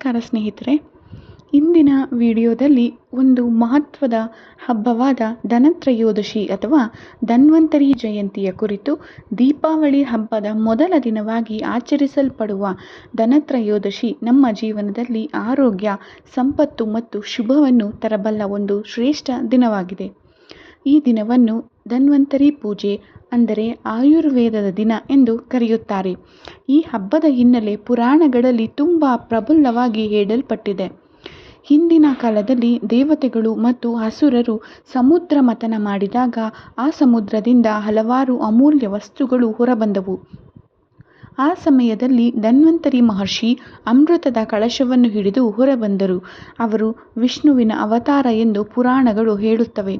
ನಮಸ್ಕಾರ ಸ್ನೇಹಿತರೆ. ಇಂದಿನ ವಿಡಿಯೋದಲ್ಲಿ ಒಂದು ಮಹತ್ವದ ಹಬ್ಬವಾದ ಧನತ್ರಯೋದಶಿ ಅಥವಾ ಧನ್ವಂತರಿ ಜಯಂತಿಯ ಕುರಿತು ದೀಪಾವಳಿ ಹಬ್ಬದ ಮೊದಲ ದಿನವಾಗಿ ಆಚರಿಸಲ್ಪಡುವ ಧನತ್ರಯೋದಶಿ ನಮ್ಮ ಜೀವನದಲ್ಲಿ ಆರೋಗ್ಯ, ಸಂಪತ್ತು ಮತ್ತು ಶುಭವನ್ನು ತರಬಲ್ಲ ಒಂದು ಶ್ರೇಷ್ಠ ದಿನವಾಗಿದೆ. ಈ ದಿನವನ್ನು ಧನ್ವಂತರಿ ಪೂಜೆ, ಅಂದರೆ ಆಯುರ್ವೇದದ ದಿನ ಎಂದು ಕರೆಯುತ್ತಾರೆ. ಈ ಹಬ್ಬದ ಹಿನ್ನೆಲೆ ಪುರಾಣಗಳಲ್ಲಿ ತುಂಬ ಪ್ರಬಲವಾಗಿ ಹೇಳಲ್ಪಟ್ಟಿದೆ. ಹಿಂದಿನ ಕಾಲದಲ್ಲಿ ದೇವತೆಗಳು ಮತ್ತು ಹಸುರರು ಸಮುದ್ರ ಮಥನ ಮಾಡಿದಾಗ ಆ ಸಮುದ್ರದಿಂದ ಹಲವಾರು ಅಮೂಲ್ಯ ವಸ್ತುಗಳು ಹೊರಬಂದವು. ಆ ಸಮಯದಲ್ಲಿ ಧನ್ವಂತರಿ ಮಹರ್ಷಿ ಅಮೃತದ ಕಳಶವನ್ನು ಹಿಡಿದು ಹೊರಬಂದರು. ಅವರು ವಿಷ್ಣುವಿನ ಅವತಾರ ಎಂದು ಪುರಾಣಗಳು ಹೇಳುತ್ತವೆ.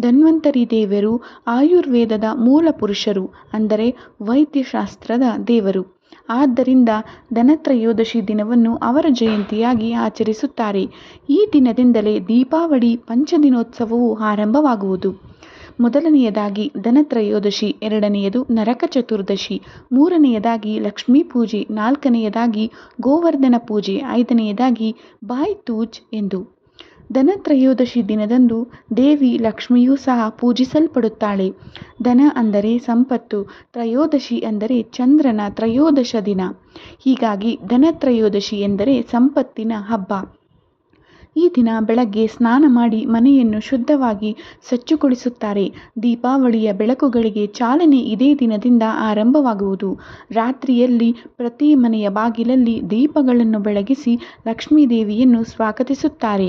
ಧನ್ವಂತರಿ ದೇವರು ಆಯುರ್ವೇದದ ಮೂಲ ಪುರುಷರು, ಅಂದರೆ ವೈದ್ಯಶಾಸ್ತ್ರದ ದೇವರು. ಆದ್ದರಿಂದ ಧನತ್ರಯೋದಶಿ ದಿನವನ್ನು ಅವರ ಜಯಂತಿಯಾಗಿ ಆಚರಿಸುತ್ತಾರೆ. ಈ ದಿನದಿಂದಲೇ ದೀಪಾವಳಿ ಪಂಚದಿನೋತ್ಸವವು ಆರಂಭವಾಗುವುದು. ಮೊದಲನೆಯದಾಗಿ ಧನತ್ರಯೋದಶಿ, ಎರಡನೆಯದು ನರಕ ಚತುರ್ದಶಿ ಮೂರನೆಯದಾಗಿ ಲಕ್ಷ್ಮೀ ಪೂಜೆ, ನಾಲ್ಕನೆಯದಾಗಿ ಗೋವರ್ಧನ ಪೂಜೆ, ಐದನೆಯದಾಗಿ ಬಾಯ್ ತೂಜ್ ಎಂದು. ಧನತ್ರಯೋದಶಿ ದಿನದಂದು ದೇವಿ ಲಕ್ಷ್ಮಿಯೂ ಸಹ ಪೂಜಿಸಲ್ಪಡುತ್ತಾಳೆ. ಧನ ಅಂದರೆ ಸಂಪತ್ತು, ತ್ರಯೋದಶಿ ಅಂದರೆ ಚಂದ್ರನ ತ್ರಯೋದಶ ದಿನ. ಹೀಗಾಗಿ ಧನತ್ರಯೋದಶಿ ಎಂದರೆ ಸಂಪತ್ತಿನ ಹಬ್ಬ. ಈ ದಿನ ಬೆಳಗ್ಗೆ ಸ್ನಾನ ಮಾಡಿ ಮನೆಯನ್ನು ಶುದ್ಧವಾಗಿ ಸ್ವಚ್ಛಗೊಳಿಸುತ್ತಾರೆ. ದೀಪಾವಳಿಯ ಬೆಳಕುಗಳಿಗೆ ಚಾಲನೆ ಇದೇ ದಿನದಿಂದ ಆರಂಭವಾಗುವುದು. ರಾತ್ರಿಯಲ್ಲಿ ಪ್ರತಿ ಮನೆಯ ಬಾಗಿಲಲ್ಲಿ ದೀಪಗಳನ್ನು ಬೆಳಗಿಸಿ ಲಕ್ಷ್ಮೀ ದೇವಿಯನ್ನು ಸ್ವಾಗತಿಸುತ್ತಾರೆ.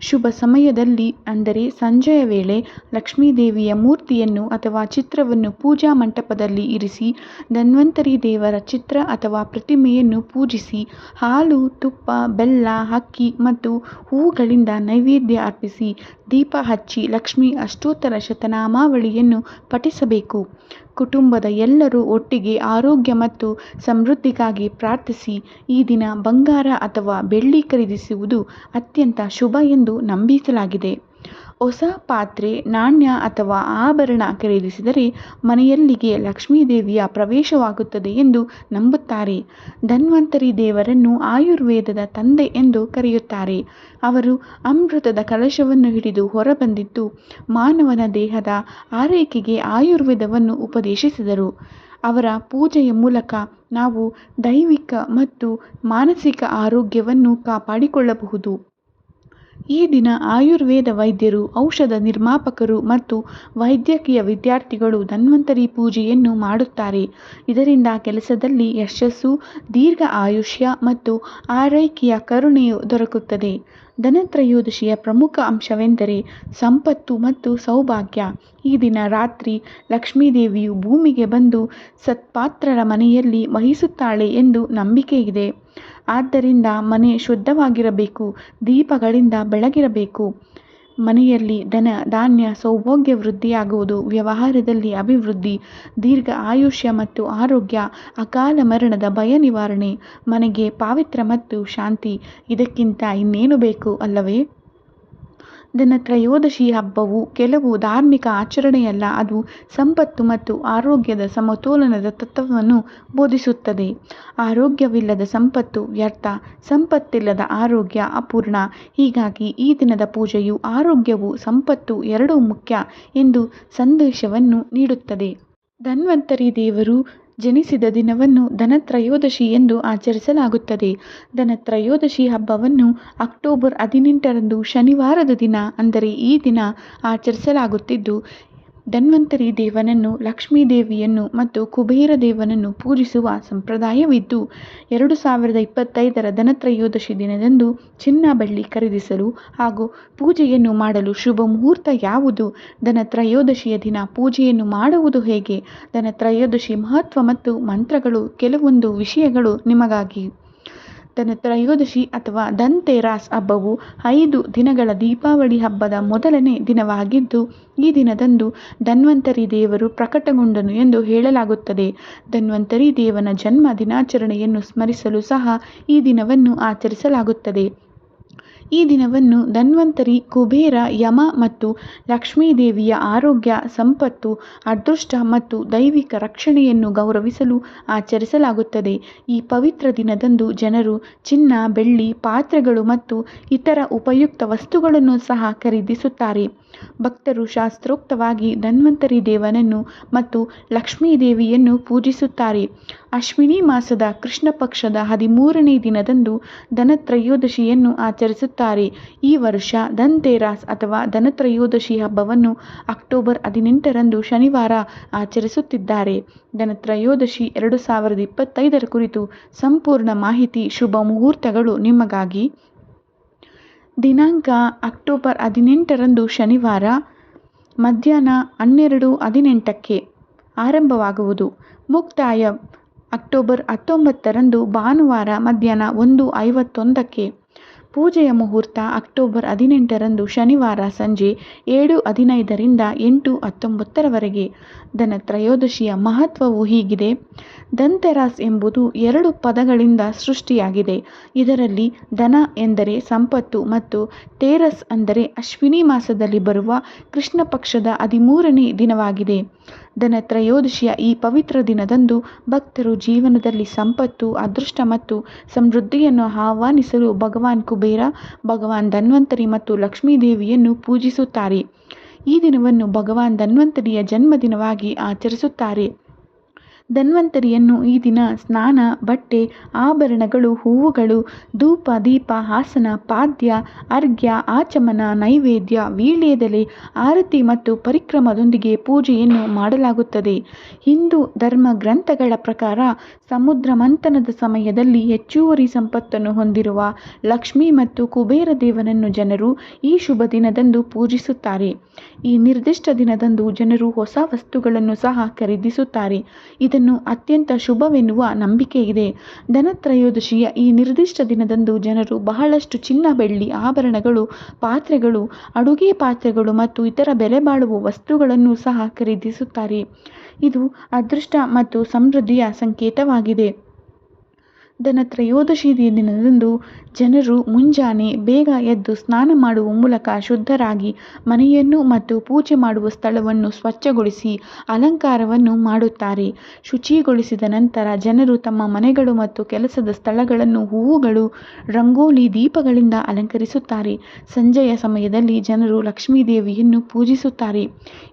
ಶುಭ ಸಮಯದಲ್ಲಿ, ಅಂದರೆ ಸಂಜೆಯ ವೇಳೆ ಲಕ್ಷ್ಮೀ ದೇವಿಯ ಮೂರ್ತಿಯನ್ನು ಅಥವಾ ಚಿತ್ರವನ್ನು ಪೂಜಾ ಮಂಟಪದಲ್ಲಿ ಇರಿಸಿ, ಧನ್ವಂತರಿ ದೇವರ ಚಿತ್ರ ಅಥವಾ ಪ್ರತಿಮೆಯನ್ನು ಪೂಜಿಸಿ, ಹಾಲು, ತುಪ್ಪ, ಬೆಲ್ಲ, ಅಕ್ಕಿ ಮತ್ತು ಹೂಗಳಿಂದ ನೈವೇದ್ಯ ಅರ್ಪಿಸಿ ದೀಪ ಹಚ್ಚಿ ಲಕ್ಷ್ಮಿ ಅಷ್ಟೋತ್ತರ ಶತನಾಮಾವಳಿಯನ್ನು ಪಠಿಸಬೇಕು. ಕುಟುಂಬದ ಎಲ್ಲರೂ ಒಟ್ಟಿಗೆ ಆರೋಗ್ಯ ಮತ್ತು ಸಮೃದ್ಧಿಗಾಗಿ ಪ್ರಾರ್ಥಿಸಿ. ಈ ದಿನ ಬಂಗಾರ ಅಥವಾ ಬೆಳ್ಳಿ ಖರೀದಿಸುವುದು ಅತ್ಯಂತ ಶುಭ ಎಂದು ನಂಬಿಸಲಾಗಿದೆ. ಹೊಸ ಪಾತ್ರೆ, ನಾಣ್ಯ ಅಥವಾ ಆಭರಣ ಖರೀದಿಸಿದರೆ ಮನೆಯಲ್ಲಿಗೆ ಲಕ್ಷ್ಮೀದೇವಿಯ ಪ್ರವೇಶವಾಗುತ್ತದೆ ಎಂದು ನಂಬುತ್ತಾರೆ. ಧನ್ವಂತರಿ ದೇವರನ್ನು ಆಯುರ್ವೇದದ ತಂದೆ ಎಂದು ಕರೆಯುತ್ತಾರೆ. ಅವರು ಅಮೃತದ ಕಲಶವನ್ನು ಹಿಡಿದು ಹೊರಬಂದಿದ್ದು ಮಾನವನ ದೇಹದ ಆರೈಕೆಗೆ ಆಯುರ್ವೇದವನ್ನು ಉಪದೇಶಿಸಿದರು. ಅವರ ಪೂಜೆಯ ಮೂಲಕ ನಾವು ದೈವಿಕ ಮತ್ತು ಮಾನಸಿಕ ಆರೋಗ್ಯವನ್ನು ಕಾಪಾಡಿಕೊಳ್ಳಬಹುದು. ಈ ದಿನ ಆಯುರ್ವೇದ ವೈದ್ಯರು, ಔಷಧ ನಿರ್ಮಾಪಕರು ಮತ್ತು ವೈದ್ಯಕೀಯ ವಿದ್ಯಾರ್ಥಿಗಳು ಧನ್ವಂತರಿ ಪೂಜೆಯನ್ನು ಮಾಡುತ್ತಾರೆ. ಇದರಿಂದ ಕೆಲಸದಲ್ಲಿ ಯಶಸ್ಸು, ದೀರ್ಘ ಆಯುಷ್ಯ ಮತ್ತು ಆರೈಕೆಯ ಕರುಣೆಯು ದೊರಕುತ್ತದೆ. ಧನತ್ರಯೋದಶಿಯ ಪ್ರಮುಖ ಅಂಶವೆಂದರೆ ಸಂಪತ್ತು ಮತ್ತು ಸೌಭಾಗ್ಯ. ಈ ದಿನ ರಾತ್ರಿ ಲಕ್ಷ್ಮೀದೇವಿಯು ಭೂಮಿಗೆ ಬಂದು ಸತ್ಪಾತ್ರರ ಮನೆಯಲ್ಲಿ ವಹಿಸುತ್ತಾಳೆ ಎಂದು ನಂಬಿಕೆಯಿದೆ. ಆದ್ದರಿಂದ ಮನೆ ಶುದ್ಧವಾಗಿರಬೇಕು, ದೀಪಗಳಿಂದ ಬೆಳಗಿರಬೇಕು. ಮನೆಯಲ್ಲಿ ಧನ, ಧಾನ್ಯ, ಸೌಭಾಗ್ಯ ವೃದ್ಧಿಯಾಗುವುದು, ವ್ಯವಹಾರದಲ್ಲಿ ಅಭಿವೃದ್ಧಿ, ದೀರ್ಘ ಆಯುಷ್ಯ ಮತ್ತು ಆರೋಗ್ಯ, ಅಕಾಲ ಮರಣದ ಭಯ ನಿವಾರಣೆ, ಮನೆಗೆ ಪಾವಿತ್ರ ಮತ್ತು ಶಾಂತಿ, ಇದಕ್ಕಿಂತ ಇನ್ನೇನು ಬೇಕು ಅಲ್ಲವೇ? ಧನತ್ರಯೋದಶಿ ಹಬ್ಬವು ಕೆಲವು ಧಾರ್ಮಿಕ ಆಚರಣೆಯಲ್ಲ, ಅದು ಸಂಪತ್ತು ಮತ್ತು ಆರೋಗ್ಯದ ಸಮತೋಲನದ ತತ್ವವನ್ನು ಬೋಧಿಸುತ್ತದೆ. ಆರೋಗ್ಯವಿಲ್ಲದ ಸಂಪತ್ತು ವ್ಯರ್ಥ, ಸಂಪತ್ತಿಲ್ಲದ ಆರೋಗ್ಯ ಅಪೂರ್ಣ. ಹೀಗಾಗಿ ಈ ದಿನದ ಪೂಜೆಯು ಆರೋಗ್ಯವು ಸಂಪತ್ತು ಎರಡೂ ಮುಖ್ಯ ಎಂದು ಸಂದೇಶವನ್ನು ನೀಡುತ್ತದೆ. ಧನ್ವಂತರಿ ದೇವರು ಜನಿಸಿದ ದಿನವನ್ನು ಧನತ್ರಯೋದಶಿ ಎಂದು ಆಚರಿಸಲಾಗುತ್ತದೆ. ಧನತ್ರಯೋದಶಿ ಹಬ್ಬವನ್ನು ಅಕ್ಟೋಬರ್ ಹದಿನೆಂಟರಂದು ಶನಿವಾರದ ದಿನ ಅಂದರೆ ಈ ದಿನ ಆಚರಿಸಲಾಗುತ್ತಿದ್ದು ಧನ್ವಂತರಿ ದೇವನನ್ನು, ಲಕ್ಷ್ಮೀ ದೇವಿಯನ್ನು ಮತ್ತು ಕುಬೇರ ದೇವನನ್ನು ಪೂಜಿಸುವ ಸಂಪ್ರದಾಯವಿದ್ದು, ಎರಡು ಸಾವಿರದ ಇಪ್ಪತ್ತೈದರ ಧನತ್ರಯೋದಶಿ ದಿನದಂದು ಚಿನ್ನ ಬೆಳ್ಳಿ ಖರೀದಿಸಲು ಹಾಗೂ ಪೂಜೆಯನ್ನು ಮಾಡಲು ಶುಭ ಮುಹೂರ್ತ ಯಾವುದು, ಧನತ್ರಯೋದಶಿಯ ದಿನ ಪೂಜೆಯನ್ನು ಮಾಡುವುದು ಹೇಗೆ, ಧನತ್ರಯೋದಶಿ ಮಹತ್ವ ಮತ್ತು ಮಂತ್ರಗಳು, ಕೆಲವೊಂದು ವಿಷಯಗಳು ನಿಮಗಾಗಿ. ಧನತ್ರಯೋದಶಿ ಅಥವಾ ಧನ್ತೆರಾಸ್ ಹಬ್ಬವು ಐದು ದಿನಗಳ ದೀಪಾವಳಿ ಹಬ್ಬದ ಮೊದಲನೇ ದಿನವಾಗಿದ್ದು, ಈ ದಿನದಂದು ಧನ್ವಂತರಿ ದೇವರು ಪ್ರಕಟಗೊಂಡನು ಎಂದು ಹೇಳಲಾಗುತ್ತದೆ. ಧನ್ವಂತರಿ ದೇವನ ಜನ್ಮ ದಿನಾಚರಣೆಯನ್ನು ಸ್ಮರಿಸಲು ಸಹ ಈ ದಿನವನ್ನು ಆಚರಿಸಲಾಗುತ್ತದೆ. ಈ ದಿನವನ್ನು ಧನ್ವಂತರಿ ಕುಬೇರ ಯಮ ಮತ್ತು ಲಕ್ಷ್ಮೀದೇವಿಯ ಆರೋಗ್ಯ, ಸಂಪತ್ತು, ಅದೃಷ್ಟ ಮತ್ತು ದೈವಿಕ ರಕ್ಷಣೆಯನ್ನು ಗೌರವಿಸಲು ಆಚರಿಸಲಾಗುತ್ತದೆ. ಈ ಪವಿತ್ರ ದಿನದಂದು ಜನರು ಚಿನ್ನ, ಬೆಳ್ಳಿ, ಪಾತ್ರೆಗಳು ಮತ್ತು ಇತರ ಉಪಯುಕ್ತ ವಸ್ತುಗಳನ್ನು ಸಹ ಖರೀದಿಸುತ್ತಾರೆ. ಭಕ್ತರು ಶಾಸ್ತ್ರೋಕ್ತವಾಗಿ ಧನ್ವಂತರಿ ದೇವನನ್ನು ಮತ್ತು ಲಕ್ಷ್ಮೀದೇವಿಯನ್ನು ಪೂಜಿಸುತ್ತಾರೆ. ಅಶ್ವಿನಿ ಮಾಸದ ಕೃಷ್ಣ ಪಕ್ಷದ ಹದಿಮೂರನೇ ದಿನದಂದು ಧನತ್ರಯೋದಶಿಯನ್ನು ಆಚರಿಸುತ್ತಾರೆ. ಈ ವರ್ಷ ಧನ್ತೇರಾಸ್ ಅಥವಾ ಧನತ್ರಯೋದಶಿ ಹಬ್ಬವನ್ನು ಅಕ್ಟೋಬರ್ ಹದಿನೆಂಟರಂದು ಶನಿವಾರ ಆಚರಿಸುತ್ತಿದ್ದಾರೆ. ಧನತ್ರಯೋದಶಿ ಎರಡು ಸಾವಿರದ ಇಪ್ಪತ್ತೈದರ ಕುರಿತು ಸಂಪೂರ್ಣ ಮಾಹಿತಿ, ಶುಭ ಮುಹೂರ್ತಗಳು ನಿಮಗಾಗಿ. ದಿನಾಂಕ ಅಕ್ಟೋಬರ್ ಹದಿನೆಂಟರಂದು ಶನಿವಾರ, ಮಧ್ಯಾಹ್ನ ಹನ್ನೆರಡು ಹದಿನೆಂಟಕ್ಕೆ ಆರಂಭವಾಗುವುದು. ಮುಕ್ತಾಯ. ಅಕ್ಟೋಬರ್ ಹತ್ತೊಂಬತ್ತರಂದು ಭಾನುವಾರ ಮಧ್ಯಾಹ್ನ ಒಂದು ಐವತ್ತೊಂದಕ್ಕೆ. ಪೂಜೆಯ ಮುಹೂರ್ತ ಅಕ್ಟೋಬರ್ ಹದಿನೆಂಟರಂದು ಶನಿವಾರ ಸಂಜೆ ಏಳು ಹದಿನೈದರಿಂದ ಎಂಟು ಹತ್ತೊಂಬತ್ತರವರೆಗೆ. ಧನತ್ರಯೋದಶಿಯ ಮಹತ್ವವು ಹೀಗಿದೆ. ಧನ್ತೆರಾಸ್ ಎಂಬುದು ಎರಡು ಪದಗಳಿಂದ ಸೃಷ್ಟಿಯಾಗಿದೆ. ಇದರಲ್ಲಿ ಧನ ಎಂದರೆ ಸಂಪತ್ತು ಮತ್ತು ತೇರಸ್ ಅಂದರೆ ಅಶ್ವಿನಿ ಮಾಸದಲ್ಲಿ ಬರುವ ಕೃಷ್ಣ ಪಕ್ಷದ ಹದಿಮೂರನೇ ದಿನವಾಗಿದೆ. ಧನತ್ರಯೋದಶಿಯ ಈ ಪವಿತ್ರ ದಿನದಂದು ಭಕ್ತರು ಜೀವನದಲ್ಲಿ ಸಂಪತ್ತು, ಅದೃಷ್ಟ ಮತ್ತು ಸಮೃದ್ಧಿಯನ್ನು ಆಹ್ವಾನಿಸಲು ಭಗವಾನ್ ಕುಬೇರ, ಭಗವಾನ್ ಧನ್ವಂತರಿ ಮತ್ತು ಲಕ್ಷ್ಮೀದೇವಿಯನ್ನು ಪೂಜಿಸುತ್ತಾರೆ. ಈ ದಿನವನ್ನು ಭಗವಾನ್ ಧನ್ವಂತರಿಯ ಜನ್ಮದಿನವಾಗಿ ಆಚರಿಸುತ್ತಾರೆ. ಧನ್ವಂತರಿಯನ್ನು ಈ ದಿನ ಸ್ನಾನ, ಬಟ್ಟೆ, ಆಭರಣಗಳು, ಹೂವುಗಳು, ಧೂಪ, ದೀಪ ಹಾಸನ ಪಾದ್ಯ, ಅರ್ಘ್ಯ, ಆಚಮನ, ನೈವೇದ್ಯ, ವೀಳ್ಯದೆಲೆ, ಆರತಿ ಮತ್ತು ಪರಿಕ್ರಮದೊಂದಿಗೆ ಪೂಜೆಯನ್ನು ಮಾಡಲಾಗುತ್ತದೆ. ಹಿಂದೂ ಧರ್ಮ ಗ್ರಂಥಗಳ ಪ್ರಕಾರ ಸಮುದ್ರ ಮಂಥನದ ಸಮಯದಲ್ಲಿ ಹೆಚ್ಚುವರಿ ಸಂಪತ್ತನ್ನು ಹೊಂದಿರುವ ಲಕ್ಷ್ಮಿ ಮತ್ತು ಕುಬೇರ ದೇವನನ್ನು ಜನರು ಈ ಶುಭ ದಿನದಂದು ಪೂಜಿಸುತ್ತಾರೆ. ಈ ನಿರ್ದಿಷ್ಟ ದಿನದಂದು ಜನರು ಹೊಸ ವಸ್ತುಗಳನ್ನು ಸಹ ಖರೀದಿಸುತ್ತಾರೆ. ಇದನ್ನು ಅತ್ಯಂತ ಶುಭವೆನ್ನುವ ನಂಬಿಕೆ ಇದೆ ಧನತ್ರಯೋದಶಿಯ ಈ ನಿರ್ದಿಷ್ಟ ದಿನದಂದು ಜನರು ಬಹಳಷ್ಟು ಚಿನ್ನ ಬೆಳ್ಳಿ, ಆಭರಣಗಳು, ಪಾತ್ರೆಗಳು, ಅಡುಗೆ ಪಾತ್ರೆಗಳು ಮತ್ತು ಇತರ ಬೆಲೆಬಾಳುವ ವಸ್ತುಗಳನ್ನು ಸಹ ಖರೀದಿಸುತ್ತಾರೆ. ಇದು ಅದೃಷ್ಟ ಮತ್ತು ಸಮೃದ್ಧಿಯ ಸಂಕೇತವಾಗಿದೆ. ಧನತ್ರಯೋದಶಿ ದಿನದಂದು ಜನರು ಮುಂಜಾನೆ ಬೇಗ ಎದ್ದು ಸ್ನಾನ ಮಾಡುವ ಮೂಲಕ ಶುದ್ಧರಾಗಿ ಮನೆಯನ್ನು ಮತ್ತು ಪೂಜೆ ಮಾಡುವ ಸ್ಥಳವನ್ನು ಸ್ವಚ್ಛಗೊಳಿಸಿ ಅಲಂಕಾರವನ್ನು ಮಾಡುತ್ತಾರೆ. ಶುಚಿಗೊಳಿಸಿದ ನಂತರ ಜನರು ತಮ್ಮ ಮನೆಗಳು ಮತ್ತು ಕೆಲಸದ ಸ್ಥಳಗಳನ್ನು ಹೂವುಗಳು, ರಂಗೋಲಿ, ದೀಪಗಳಿಂದ ಅಲಂಕರಿಸುತ್ತಾರೆ. ಸಂಜೆಯ ಸಮಯದಲ್ಲಿ ಜನರು ಲಕ್ಷ್ಮೀದೇವಿಯನ್ನು ಪೂಜಿಸುತ್ತಾರೆ.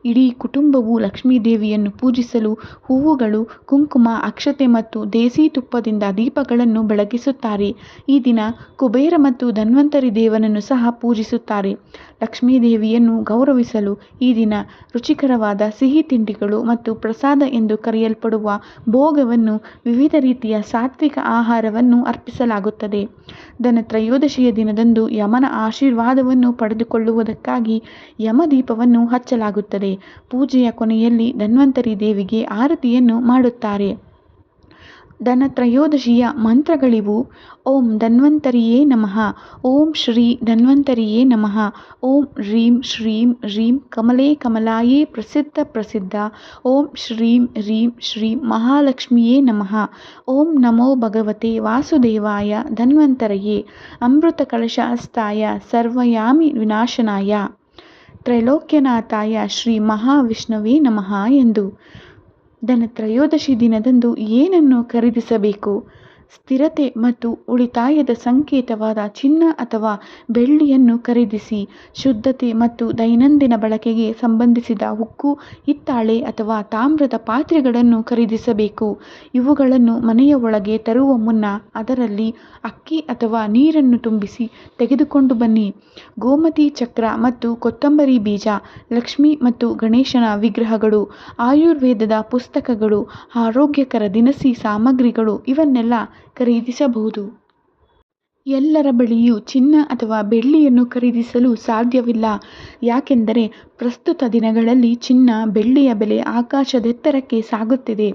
ಇಡೀ ಕುಟುಂಬವು ಲಕ್ಷ್ಮೀದೇವಿಯನ್ನು ಪೂಜಿಸಲು ಹೂವುಗಳು, ಕುಂಕುಮ, ಅಕ್ಷತೆ ಮತ್ತು ದೇಸಿ ತುಪ್ಪದಿಂದ ದೀಪಗಳನ್ನು ಬೆಳಗಿಸುತ್ತಾರೆ. ಈ ದಿನ ಕುಬೇರ ಮತ್ತು ಧನ್ವಂತರಿ ದೇವನನ್ನು ಸಹ ಪೂಜಿಸುತ್ತಾರೆ. ಲಕ್ಷ್ಮೀದೇವಿಯನ್ನು ಗೌರವಿಸಲು ಈ ದಿನ ರುಚಿಕರವಾದ ಸಿಹಿ ತಿಂಡಿಗಳು ಮತ್ತು ಪ್ರಸಾದ ಎಂದು ಕರೆಯಲ್ಪಡುವ ಭೋಗವನ್ನು ವಿವಿಧ ರೀತಿಯ ಸಾತ್ವಿಕ ಆಹಾರವನ್ನು ಅರ್ಪಿಸಲಾಗುತ್ತದೆ. ಧನತ್ರಯೋದಶಿಯ ದಿನದಂದು ಯಮನ ಆಶೀರ್ವಾದವನ್ನು ಪಡೆದುಕೊಳ್ಳುವುದಕ್ಕಾಗಿ ಯಮದೀಪವನ್ನು ಹಚ್ಚಲಾಗುತ್ತದೆ. ಪೂಜೆಯ ಕೊನೆಯಲ್ಲಿ ಧನ್ವಂತರಿ ದೇವಿಗೆ ಆರತಿಯನ್ನು ಮಾಡುತ್ತಾರೆ. ಧನತ್ರಯೋದಶಿಯ ಮಂತ್ರಗಳಿವು. ಓಂ ಧನ್ವಂತರಿಯೇ ನಮಃ. ಓಂ ಶ್ರೀ ಧನ್ವಂತರಿಯೇ ನಮಃ. ಓಂ ಹ್ರೀಂ ಶ್ರೀಂ ಹ್ರೀಂ ಕಮಲೇ ಕಮಲಾಯೇ ಪ್ರಸಿದ್ಧ ಪ್ರಸಿದ್ಧ. ಓಂ ಶ್ರೀಂ ಹ್ರೀಂ ಶ್ರೀಂ ಮಹಾಲಕ್ಷ್ಮಿಯೇ ನಮಃ. ಓಂ ನಮೋ ಭಗವತೆ ವಾಸುದೇವಾಯ ಧನ್ವಂತರಯೇ. ಅಮೃತ ಕಳಶಾಸ್ತಾಯ ಸರ್ವಯಾಮಿ ವಿನಾಶನಾಯ. ತ್ರೈಲೋಕ್ಯನಾಥಾಯ ಶ್ರೀ ಮಹಾವಿಷ್ಣುವೇ ನಮಃ ಎಂದು. ಧನತ್ರಯೋದಶಿ ದಿನದಂದು ಏನನ್ನು ಖರೀದಿಸಬೇಕು? ಸ್ಥಿರತೆ ಮತ್ತು ಉಳಿತಾಯದ ಸಂಕೇತವಾದ ಚಿನ್ನ ಅಥವಾ ಬೆಳ್ಳಿಯನ್ನು ಖರೀದಿಸಿ, ಶುದ್ಧತೆ ಮತ್ತು ದೈನಂದಿನ ಬಳಕೆಗೆ ಸಂಬಂಧಿಸಿದ ಉಕ್ಕು, ಹಿತ್ತಾಳೆ ಅಥವಾ ತಾಮ್ರದ ಪಾತ್ರೆಗಳನ್ನು ಖರೀದಿಸಬೇಕು. ಇವುಗಳನ್ನು ಮನೆಯ ಒಳಗೆ ತರುವ ಮುನ್ನ ಅದರಲ್ಲಿ ಅಕ್ಕಿ ಅಥವಾ ನೀರನ್ನು ತುಂಬಿಸಿ ತೆಗೆದುಕೊಂಡು ಬನ್ನಿ. ಗೋಮತಿ ಚಕ್ರ ಮತ್ತು ಕೊತ್ತಂಬರಿ ಬೀಜ, ಲಕ್ಷ್ಮಿ ಮತ್ತು ಗಣೇಶನ ವಿಗ್ರಹಗಳು, ಆಯುರ್ವೇದದ ಪುಸ್ತಕಗಳು, ಆರೋಗ್ಯಕರ ದಿನಸಿ ಸಾಮಗ್ರಿಗಳು, ಇವನ್ನೆಲ್ಲ ಖರೀದಿಸಬಹುದು. ಎಲ್ಲರ ಬಳಿಯೂ ಚಿನ್ನ ಅಥವಾ ಬೆಳ್ಳಿಯನ್ನು ಖರೀದಿಸಲು ಸಾಧ್ಯವಿಲ್ಲ. ಯಾಕೆಂದರೆ ಪ್ರಸ್ತುತ ದಿನಗಳಲ್ಲಿ ಚಿನ್ನ, ಬೆಳ್ಳಿಯ ಬೆಲೆ ಆಕಾಶದೆತ್ತರಕ್ಕೆ ಸಾಗುತ್ತಿದೆ.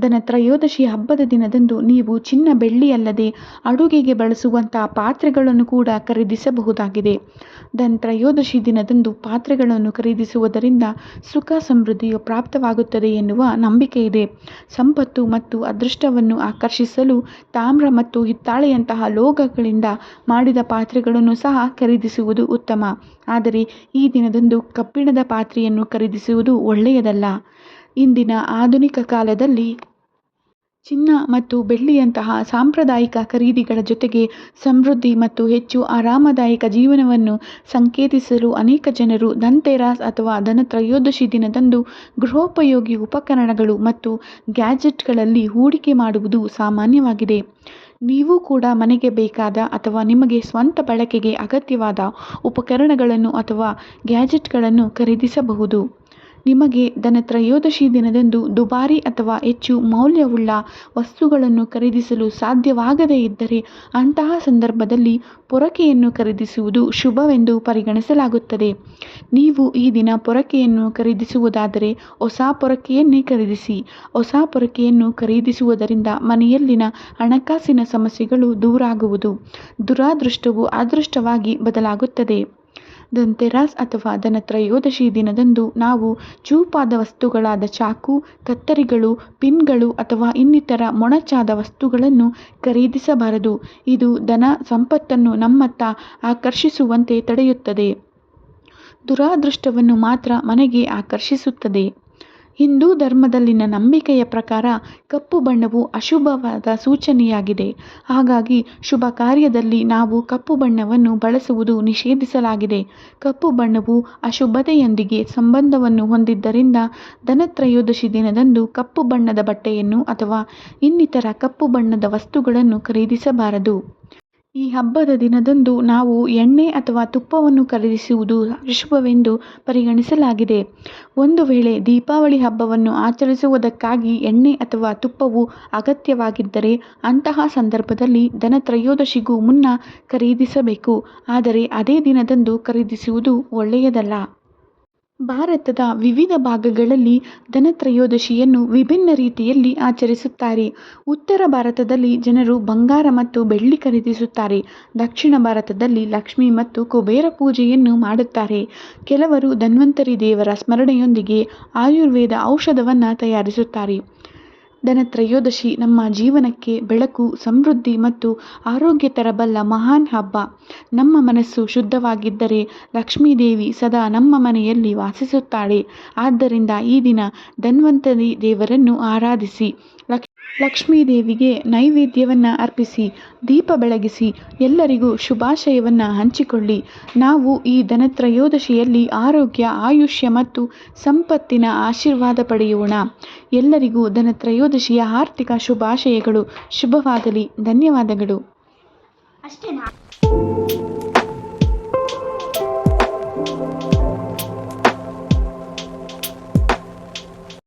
ಧನತ್ರಯೋದಶಿ ಹಬ್ಬದ ದಿನದಂದು ನೀವು ಚಿನ್ನ, ಬೆಳ್ಳಿಯಲ್ಲದೆ ಅಡುಗೆಗೆ ಬಳಸುವಂಥ ಪಾತ್ರೆಗಳನ್ನು ಕೂಡ ಖರೀದಿಸಬಹುದಾಗಿದೆ. ಧನತ್ರಯೋದಶಿ ದಿನದಂದು ಪಾತ್ರೆಗಳನ್ನು ಖರೀದಿಸುವುದರಿಂದ ಸುಖ ಸಮೃದ್ಧಿಯು ಪ್ರಾಪ್ತವಾಗುತ್ತದೆ ಎನ್ನುವ ನಂಬಿಕೆ ಇದೆ. ಸಂಪತ್ತು ಮತ್ತು ಅದೃಷ್ಟವನ್ನು ಆಕರ್ಷಿಸಲು ತಾಮ್ರ ಮತ್ತು ಹಿತ್ತಾಳೆಯಂತಹ ಲೋಹಗಳಿಂದ ಮಾಡಿದ ಪಾತ್ರೆಗಳನ್ನು ಸಹ ಖರೀದಿಸುವುದು ಉತ್ತಮ. ಆದರೆ ಈ ದಿನದಂದು ಕಬ್ಬಿಣದ ಪಾತ್ರೆಯನ್ನು ಖರೀದಿಸುವುದು ಒಳ್ಳೆಯದಲ್ಲ. ಇಂದಿನ ಆಧುನಿಕ ಕಾಲದಲ್ಲಿ ಚಿನ್ನ ಮತ್ತು ಬೆಳ್ಳಿಯಂತಹ ಸಾಂಪ್ರದಾಯಿಕ ಖರೀದಿಗಳ ಜೊತೆಗೆ ಸಮೃದ್ಧಿ ಮತ್ತು ಹೆಚ್ಚು ಆರಾಮದಾಯಕ ಜೀವನವನ್ನು ಸಂಕೇತಿಸಲು ಅನೇಕ ಜನರು ಧನ್ತೆರಾಸ್ ಅಥವಾ ಧನತ್ರಯೋದಶಿ ದಿನದಂದು ಗೃಹೋಪಯೋಗಿ ಉಪಕರಣಗಳು ಮತ್ತು ಗ್ಯಾಜೆಟ್ಗಳಲ್ಲಿ ಹೂಡಿಕೆ ಮಾಡುವುದು ಸಾಮಾನ್ಯವಾಗಿದೆ. ನೀವು ಕೂಡ ಮನೆಗೆ ಬೇಕಾದ ಅಥವಾ ನಿಮಗೆ ಸ್ವಂತ ಬಳಕೆಗೆ ಅಗತ್ಯವಾದ ಉಪಕರಣಗಳನ್ನು ಅಥವಾ ಗ್ಯಾಜೆಟ್ಗಳನ್ನು ಖರೀದಿಸಬಹುದು. ನಿಮಗೆ ಧನತ್ರಯೋದಶಿ ದಿನದಂದು ದುಬಾರಿ ಅಥವಾ ಹೆಚ್ಚು ಮೌಲ್ಯವುಳ್ಳ ವಸ್ತುಗಳನ್ನು ಖರೀದಿಸಲು ಸಾಧ್ಯವಾಗದೇ ಇದ್ದರೆ ಅಂತಹ ಸಂದರ್ಭದಲ್ಲಿ ಪೊರಕೆಯನ್ನು ಖರೀದಿಸುವುದು ಶುಭವೆಂದು ಪರಿಗಣಿಸಲಾಗುತ್ತದೆ. ನೀವು ಈ ದಿನ ಪೊರಕೆಯನ್ನು ಖರೀದಿಸುವುದಾದರೆ ಹೊಸ ಪೊರಕೆಯನ್ನೇ ಖರೀದಿಸಿ. ಹೊಸ ಪೊರಕೆಯನ್ನು ಖರೀದಿಸುವುದರಿಂದ ಮನೆಯಲ್ಲಿನ ಹಣಕಾಸಿನ ಸಮಸ್ಯೆಗಳು ದೂರಾಗುವುದು. ದುರಾದೃಷ್ಟವು ಅದೃಷ್ಟವಾಗಿ ಬದಲಾಗುತ್ತದೆ. ಧನ್ತೆರಾಸ್ ಅಥವಾ ಧನತ್ರಯೋದಶಿ ದಿನದಂದು ನಾವು ಚೂಪಾದ ವಸ್ತುಗಳಾದ ಚಾಕು, ಕತ್ತರಿಗಳು, ಪಿನ್ಗಳು ಅಥವಾ ಇನ್ನಿತರ ಮೊಣಚಾದ ವಸ್ತುಗಳನ್ನು ಖರೀದಿಸಬಾರದು. ಇದು ಧನ ಸಂಪತ್ತನ್ನು ನಮ್ಮತ್ತ ಆಕರ್ಷಿಸುವಂತೆ ತಡೆಯುತ್ತದೆ. ದುರಾದೃಷ್ಟವನ್ನು ಮಾತ್ರ ಮನೆಗೆ ಆಕರ್ಷಿಸುತ್ತದೆ. ಹಿಂದೂ ಧರ್ಮದಲ್ಲಿನ ನಂಬಿಕೆಯ ಪ್ರಕಾರ ಕಪ್ಪು ಬಣ್ಣವು ಅಶುಭವಾದ ಸೂಚನೆಯಾಗಿದೆ. ಹಾಗಾಗಿ ಶುಭ ಕಾರ್ಯದಲ್ಲಿ ನಾವು ಕಪ್ಪು ಬಣ್ಣವನ್ನು ಬಳಸುವುದು ನಿಷೇಧಿಸಲಾಗಿದೆ. ಕಪ್ಪು ಬಣ್ಣವು ಅಶುಭತೆಯೊಂದಿಗೆ ಸಂಬಂಧವನ್ನು ಹೊಂದಿದ್ದರಿಂದ ಧನತ್ರಯೋದಶಿ ದಿನದಂದು ಕಪ್ಪು ಬಣ್ಣದ ಬಟ್ಟೆಯನ್ನು ಅಥವಾ ಇನ್ನಿತರ ಕಪ್ಪು ಬಣ್ಣದ ವಸ್ತುಗಳನ್ನು ಖರೀದಿಸಬಾರದು. ಈ ಹಬ್ಬದ ದಿನದಂದು ನಾವು ಎಣ್ಣೆ ಅಥವಾ ತುಪ್ಪವನ್ನು ಖರೀದಿಸುವುದು ಅಶುಭವೆಂದು ಪರಿಗಣಿಸಲಾಗಿದೆ. ಒಂದು ವೇಳೆ ದೀಪಾವಳಿ ಹಬ್ಬವನ್ನು ಆಚರಿಸುವುದಕ್ಕಾಗಿ ಎಣ್ಣೆ ಅಥವಾ ತುಪ್ಪವು ಅಗತ್ಯವಾಗಿದ್ದರೆ ಅಂತಹ ಸಂದರ್ಭದಲ್ಲಿ ಧನತ್ರಯೋದಶಿಗೂ ಮುನ್ನ ಖರೀದಿಸಬೇಕು. ಆದರೆ ಅದೇ ದಿನದಂದು ಖರೀದಿಸುವುದು ಒಳ್ಳೆಯದಲ್ಲ. ಭಾರತದ ವಿವಿಧ ಭಾಗಗಳಲ್ಲಿ ಧನತ್ರಯೋದಶಿಯನ್ನು ವಿಭಿನ್ನ ರೀತಿಯಲ್ಲಿ ಆಚರಿಸುತ್ತಾರೆ. ಉತ್ತರ ಭಾರತದಲ್ಲಿ ಜನರು ಬಂಗಾರ ಮತ್ತು ಬೆಳ್ಳಿ ಖರೀದಿಸುತ್ತಾರೆ. ದಕ್ಷಿಣ ಭಾರತದಲ್ಲಿ ಲಕ್ಷ್ಮಿ ಮತ್ತು ಕುಬೇರ ಪೂಜೆಯನ್ನು ಮಾಡುತ್ತಾರೆ. ಕೆಲವರು ಧನ್ವಂತರಿ ದೇವರ ಸ್ಮರಣೆಯೊಂದಿಗೆ ಆಯುರ್ವೇದ ಔಷಧವನ್ನು ತಯಾರಿಸುತ್ತಾರೆ. ಧನತ್ರಯೋದಶಿ ನಮ್ಮ ಜೀವನಕ್ಕೆ ಬೆಳಕು, ಸಮೃದ್ಧಿ ಮತ್ತು ಆರೋಗ್ಯ ತರಬಲ್ಲ ಮಹಾನ್ ಹಬ್ಬ. ನಮ್ಮ ಮನಸ್ಸು ಶುದ್ಧವಾಗಿದ್ದರೆ ಲಕ್ಷ್ಮೀದೇವಿ ಸದಾ ನಮ್ಮ ಮನೆಯಲ್ಲಿ ವಾಸಿಸುತ್ತಾಳೆ. ಆದ್ದರಿಂದ ಈ ದಿನ ಧನ್ವಂತರಿ ದೇವರನ್ನು ಆರಾಧಿಸಿ. ಲಕ್ಷ್ಮೀದೇವಿಗೆ ನೈವೇದ್ಯವನ್ನು ಅರ್ಪಿಸಿ, ದೀಪ ಬೆಳಗಿಸಿ, ಎಲ್ಲರಿಗೂ ಶುಭಾಶಯವನ್ನು ಹಂಚಿಕೊಳ್ಳಿ. ನಾವು ಈ ಧನತ್ರಯೋದಶಿಯಲ್ಲಿ ಆರೋಗ್ಯ, ಆಯುಷ್ಯ ಮತ್ತು ಸಂಪತ್ತಿನ ಆಶೀರ್ವಾದ ಪಡೆಯೋಣ. ಎಲ್ಲರಿಗೂ ಧನತ್ರಯೋದಶಿಯ ಆರ್ಥಿಕ ಶುಭಾಶಯಗಳು. ಶುಭವಾಗಲಿ. ಧನ್ಯವಾದಗಳು. ಅಷ್ಟೇನಾ